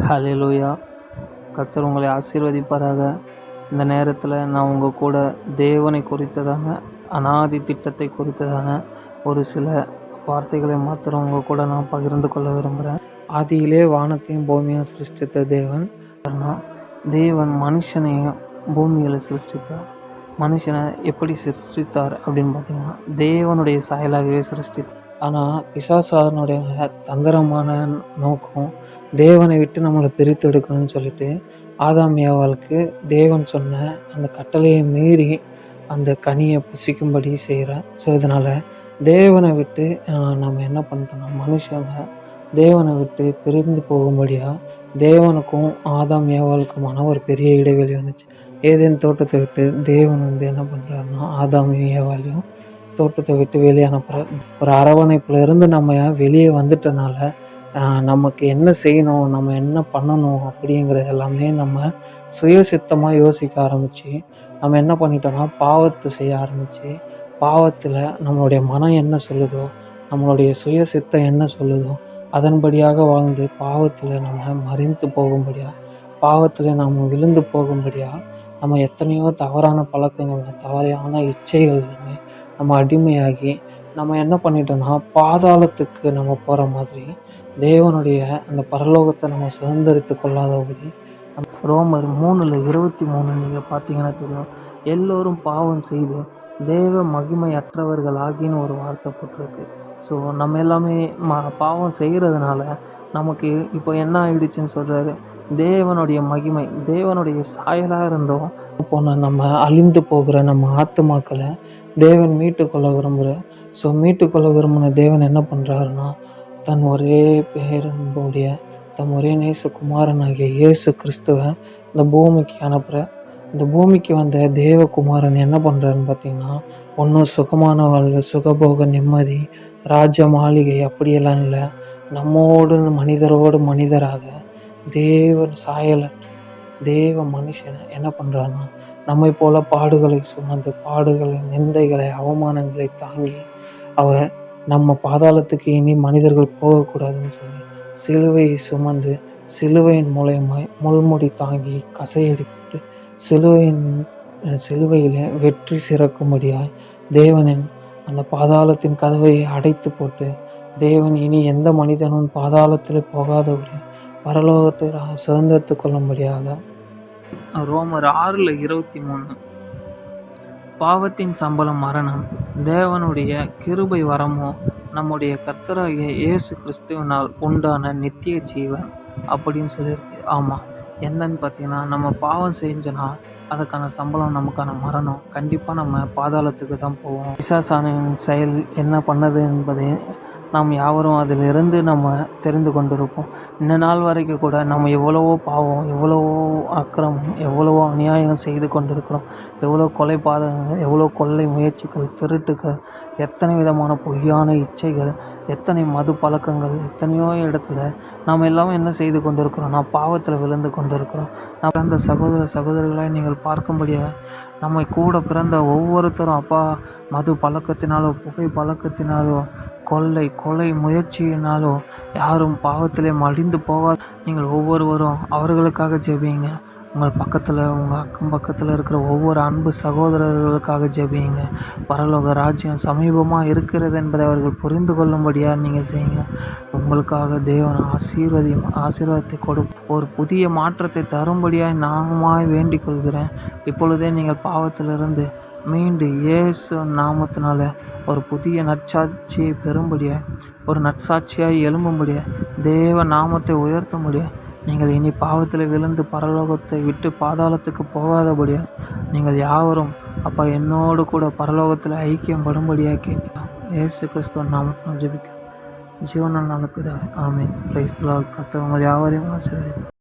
ஹalleluya. கர்த்தர் உங்களை ஆசீர்வதிப்பாராக. இந்த நேரத்தில் நான் உங்கள் கூட தேவனை குறித்ததான அனாதி திட்டத்தை குறித்ததான ஒரு சில வார்த்தைகளை மாத்திரம் உங்கள் கூட நான் பகிர்ந்து கொள்ள விரும்புகிறேன் ஆதியிலே வானத்தையும் பூமியும் சிருஷ்டித்த தேவன். தேவன் மனுஷனையும் பூமியில் சிருஷ்டித்தார். மனுஷனை எப்படி சிருஷ்டித்தார் அப்படின்னு பார்த்தீங்கன்னா தேவனுடைய சாயலாகவே சிருஷ்டித்தார். ஆனால் பிசாசாரனுடைய தந்திரமான நோக்கம் தேவனை விட்டு நம்மளை பிரித்து எடுக்கணும்னு சொல்லிட்டு ஆதாம் ஏவாளுக்கு தேவன் சொன்ன அந்த கட்டளையை மீறி அந்த கனியை புசிக்கும்படி செய்கிறார் ஸோ இதனால் தேவனை விட்டு நம்ம என்ன பண்ணுறோம்னா மனுஷங்க தேவனை விட்டு பிரிந்து போகும்படியாக தேவனுக்கும் ஆதாம் ஏவாளுக்குமான ஒரு பெரிய இடைவெளி வந்துச்சு. ஏதேன் தோட்டத்தை விட்டு தேவன் வந்து என்ன பண்ணுறாருன்னா ஆதாமையும் ஏவாளையும் தோட்டத்தை விட்டு வெளியே அனுப்புகிற ஒரு அரவணைப்புல இருந்து நம்ம வெளியே வந்துட்டனால நமக்கு என்ன செய்யணும் நம்ம என்ன பண்ணணும் அப்படிங்கிறது எல்லாமே நம்ம சுயசித்தமாக யோசிக்க ஆரம்பித்து நம்ம என்ன பண்ணிட்டோம்னா பாவத்தை செய்ய ஆரம்பித்து பாவத்தில் நம்மளுடைய மனம் என்ன சொல்லுதோ நம்மளுடைய சுயசித்தம் என்ன சொல்லுதோ அதன்படியாக வாழ்ந்து பாவத்தில் நம்ம மறைந்து போகும்படியாக பாவத்தில் நம்ம விழுந்து போகும்படியாக நம்ம எத்தனையோ தவறான பழக்கங்கள் தவறான இச்சைகள் எல்லாமே நம்ம அடிமையாகி நம்ம என்ன பண்ணிட்டோம்னா பாதாளத்துக்கு நம்ம போகிற மாதிரி தேவனுடைய அந்த பரலோகத்தை நம்ம சுதந்திரித்து கொள்ளாதபடி நம்ம ரோமர் மூணில் இருபத்தி மூணு நீங்கள் பார்த்தீங்கன்னா தெரியும். எல்லோரும் பாவம் செய்து தேவ மகிமையற்றவர்கள் ஆகின்னு ஒரு வார்த்தை போட்டிருக்கு. ஸோ நம்ம எல்லாமே ம பாவம் செய்கிறதுனால நமக்கு இப்போ என்ன ஆயிடுச்சுன்னு சொல்கிறாரு தேவனுடைய மகிமை தேவனுடைய சாயலாக இருந்தோம். போன நம்ம அழிந்து போகிற நம்ம ஆத்துமாக்களை தேவன் மீட்டுக்கொள்ள விரும்புகிற ஸோ மீட்டுக்கொள்ள விரும்பின தேவன் என்ன பண்ணுறாருன்னா தன் ஒரே பேரன்புடைய தம் ஒரே நேச குமாரனாகிய இயேசு கிறிஸ்துவை இந்த பூமிக்கு அனுப்புகிற இந்த பூமிக்கு வந்த தேவகுமாரன் என்ன பண்ணுறாருன்னு பார்த்தீங்கன்னா ஒன்றும் சுகமான வாழ்வு சுகபோக நிம்மதி ராஜ மாளிகை அப்படியெல்லாம் இல்லை. நம்மோடு மனிதரோடு மனிதராக தேவன் சாயலன் தேவ மனுஷன் என்ன பண்ணுறான்னா நம்மை போல பாடுகளை சுமந்து பாடுகளை நிந்தைகளை அவமானங்களை தாங்கி அவர் நம்ம பாதாளத்துக்கு இனி மனிதர்கள் போகக்கூடாதுன்னு சொல்லி சிலுவையை சுமந்து சிலுவையின் மூலயமாய் முள்முடி தாங்கி கசையடிப்பட்டு சிலுவையின் சிலுவையிலே வெற்றி சிறக்கும்படியாய் தேவனின் அந்த பாதாளத்தின் கதவையை அடைத்து போட்டு தேவன் இனி எந்த மனிதனும் பாதாளத்தில் போகாதபடி பரலோகத்தை சுதந்திரத்து கொள்ளும்படியாக ரோமர் ஆறில் இருபத்தி மூணு. பாவத்தின் சம்பளம் மரணம். தேவனுடைய கிருபை வரமோ நம்முடைய கர்த்தராகிய இயேசு கிறிஸ்துவினால் உண்டான நித்திய ஜீவன் அப்படின்னு சொல்லியிருக்கு. ஆமாம் என்னன்னு பார்த்தீங்கன்னா நம்ம பாவம் செஞ்சோன்னா அதுக்கான சம்பளம் நமக்கான மரணம் கண்டிப்பாக நம்ம பாதாளத்துக்கு தான் போவோம். விசாசான செயல் என்ன பண்ணது என்பதை நாம் யாவரும் அதிலிருந்து நம்ம தெரிந்து கொண்டிருப்போம். இந்த நாள் வரைக்கும் கூட நம்ம எவ்வளவோ பாவம் எவ்வளவோ அக்கிரமம் எவ்வளவோ அநியாயம் செய்து கொண்டிருக்கிறோம். எவ்வளோ கொலை பாதகங்கள் எவ்வளோ கொள்ளை முயற்சிகள் திருட்டுகள் எத்தனை விதமான பொய்யான இச்சைகள் எத்தனை மது பழக்கங்கள் எத்தனையோ இடத்துல நாம் எல்லாமே என்ன செய்து கொண்டிருக்கிறோம்? நான் பாவத்தில் விழுந்து கொண்டிருக்கிறோம். நான் பிறந்த சகோதர சகோதரிகளை நீங்கள் பார்க்கும்படியாக நம்மை கூட பிறந்த ஒவ்வொருத்தரும் அப்பா மது பழக்கத்தினாலோ புகை பழக்கத்தினாலோ கொள்ளை கொலை முயற்சியினாலோ யாரும் பாவத்திலே மடிந்து போவா நீங்கள் ஒவ்வொருவரும் அவர்களுக்காக ஜெபிங்க. உங்கள் பக்கத்தில் உங்கள் அக்கம் பக்கத்தில் இருக்கிற ஒவ்வொரு அன்பு சகோதரர்களுக்காக ஜெபிங்க. பரலோக ராஜ்யம் சமீபமாக இருக்கிறது என்பதை அவர்கள் புரிந்து கொள்ளும்படியாக நீங்கள் செய்யுங்க. உங்களுக்காக தேவன் ஆசீர்வதி ஆசீர்வாதத்தை கொடு. ஒரு புதிய மாற்றத்தை தரும்படியாக நானுமாய் வேண்டிக் கொள்கிறேன். இப்பொழுதே நீங்கள் பாவத்திலிருந்து மீண்டு இயேசு நாமத்தினால ஒரு புதிய நற்சாட்சியை பெறும்படியாக ஒரு நற்சாட்சியாக எழும்பும்படியாக தேவ நாமத்தை உயர்த்தும்படியாக நீங்கள் இனி பாவத்தில் விழுந்து பரலோகத்தை விட்டு பாதாளத்துக்கு போகாதபடியாக நீங்கள் யாவரும் அப்பா என்னோடு கூட பரலோகத்தில் ஐக்கியம் படும்படியாக கேட்கிறோம். ஏசு கிறிஸ்துவ நாமத்தினால் ஜெபிக்கிறோம். ஜீவனால் நல்ல பிதாவே ஆமென். பிரைஸ்தலால் கத்தவங்கள் யாவரையும் ஆசீர்வதிப்பார்.